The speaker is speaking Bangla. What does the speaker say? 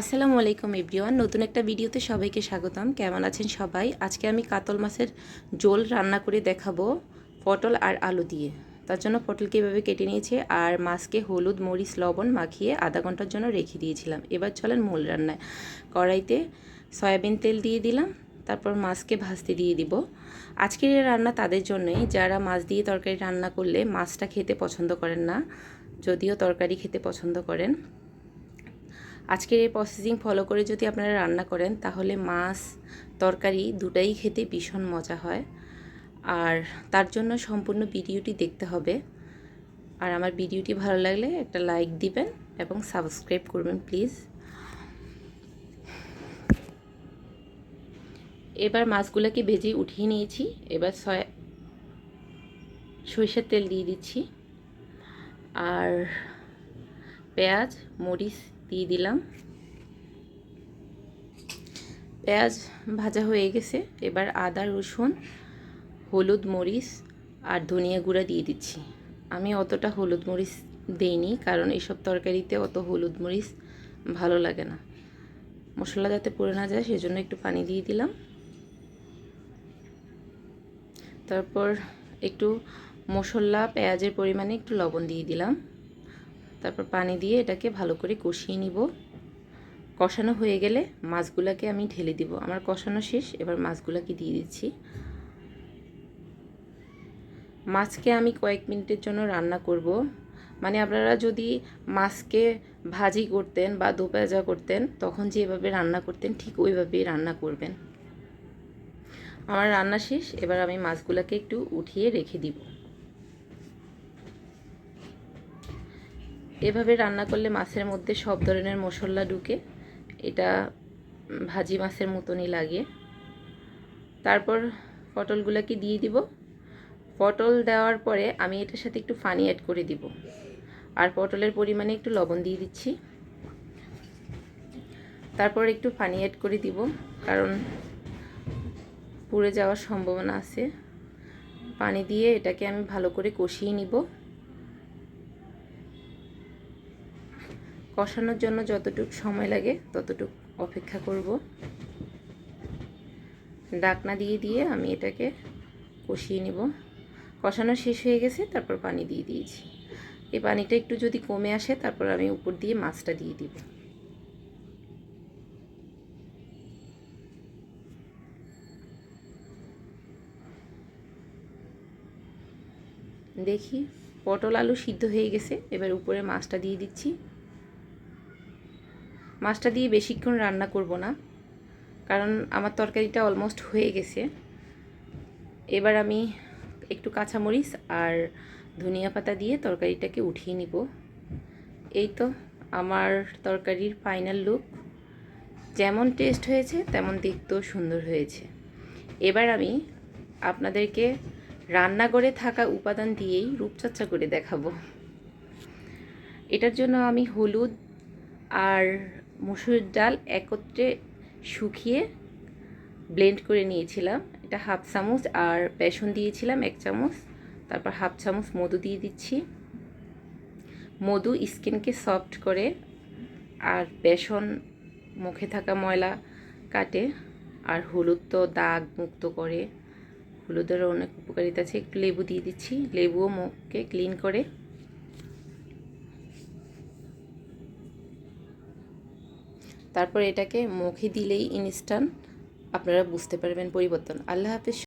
আসসালামু আলাইকুম এভরিওয়ান, নতুন একটা ভিডিওতে সবাইকে স্বাগতম। কেমন আছেন সবাই? আজকে আমি কাতল মাছের জোল রান্না করে দেখাবো পটল আর আলু দিয়ে। তার জন্য পটলকে এভাবে কেটে নিয়েছি আর মাছকে হলুদ, মরিচ, লবণ মাখিয়ে আধা ঘণ্টার জন্য রেখে দিয়েছিলাম। এবার চলেন মূল রান্নায়। কড়াইতে সয়াবিন তেল দিয়ে দিলাম, তারপর মাছকে ভাজতে দিয়ে দিব। আজকের এই রান্না তাদের জন্যই। যারা মাছ দিয়ে তরকারি রান্না করলে মাছটা খেতে পছন্দ করেন না, যদিও তরকারি খেতে পছন্দ করেন আজকের এই প্রসেসিং ফলো করে যদি আপনারা রান্না করেন, তাহলে মাছ, তরকারি দুটাই খেতে ভীষণ মজা হয়। আর তার জন্য সম্পূর্ণ ভিডিওটি দেখতে হবে। আর আমার ভিডিওটি ভালো লাগলে একটা লাইক দিবেন এবং সাবস্ক্রাইব করবেন প্লিজ এবার মাছগুলোকে ভেজে উঠিয়ে নিয়েছি। এবার সয়া সরিষার তেল দিয়ে দিচ্ছি। আর পেঁয়াজ, মরিচ দিয়ে দিলাম। পেঁয়াজ ভাজা হয়ে গেছে। এবার আদা, রসুন, হলুদ মরিচ আর ধনিয়া গুঁড়া দিয়ে দিচ্ছি। আমি অতটা হলুদ মরিচ দেইনি কারণ এসব তরকারিতে অত হলুদ মরিচ ভালো লাগে না। মশলা যাতে পড়ে না যায় সেজন্য একটু পানি দিয়ে দিলাম। তারপর একটু মশলা, পেঁয়াজের পরিমাণে একটু লবণ দিয়ে দিলাম। তারপর পানি দিয়ে এটাকে ভালো করে কষিয়ে নিব। কষানো হয়ে গেলে মাছগুলোকে আমি ঢেলে দিব। আমার কষানো শেষ, এবার মাছগুলোকে দিয়ে দিচ্ছি। মাছকে আমি কয়েক মিনিটের জন্য রান্না করব। মানে আপনারা যদি মাছকে ভাজি করতেন বা দোপেজা করতেন, তখন যেভাবে রান্না করতেন, ঠিক ওইভাবেই রান্না করবেন। আমার রান্না শেষ, এবার আমি মাছগুলোকে একটু উঠিয়ে রেখে দিব। এভাবে রান্না করলে মাছের মধ্যে সব ধরনের মশলা ঢুকে, এটা ভাজি মাছের মতনই লাগে। তারপর পটলগুলোকে দিয়ে দিব। পটল দেওয়ার পরে আমি এটার সাথে একটু পানি অ্যাড করে দিব। আর পটলের পরিমাণে একটু লবণ দিয়ে দিচ্ছি। তারপর একটু পানি অ্যাড করে দিব, কারণ পুড়ে যাওয়ার সম্ভাবনা আছে। পানি দিয়ে এটাকে আমি ভালো করে কষিয়ে নিব। কষানোর জন্য যতটুকু সময় লাগে ততটুক অপেক্ষা করব। ডাকনা দিয়ে দিয়ে আমি এটাকে কষিয়ে নিব। কষানো শেষ হয়ে গেছে, তারপর পানি দিয়ে দিয়েছি। এই পানিটা একটু যদি কমে আসে, তারপর আমি উপর দিয়ে মাছটা দিয়ে দিব। দেখি পটল আলু সিদ্ধ হয়ে গেছে, এবার উপরে মাছটা দিয়ে দিচ্ছি। মাছটা দিয়ে বেশিক্ষণ রান্না করব না, কারণ আমার তরকারিটা অলমোস্ট হয়ে গেছে। এবার আমি একটু কাঁচামরিচ আর ধনিয়া পাতা দিয়ে তরকারিটাকে উঠিয়ে নিব। এই তো আমার তরকারির ফাইনাল লুক যেমন টেস্ট হয়েছে, তেমন দেখতেও সুন্দর হয়েছে। এবার আমি আপনাদেরকে রান্নাঘরে থাকা উপাদান দিয়েই রূপচর্চা করে দেখাবো। এটার জন্য আমি হলুদ আর মসুর ডাল একত্রে শুকিয়ে ব্লেন্ড করে নিয়েছিলাম। এটা হাফ চামচ আর বেসন দিয়েছিলাম এক চামচ। তারপর হাফ চামচ মধু দিয়ে দিচ্ছি। মধু স্কিনকে সফট করে আর বেসন মুখে থাকা ময়লা কাটে আর হলুদ তো দাগ মুক্ত করে। হলুদেরও অনেক উপকারিতা আছে। একটু লেবু দিয়ে দিচ্ছি। লেবুও মুখকে ক্লিন করে। তারপর এটাকে মুখে দিলেই ইনস্ট্যান্ট আপনারা বুঝতে পারবেন পরিবর্তন। আল্লাহ হাফিজ।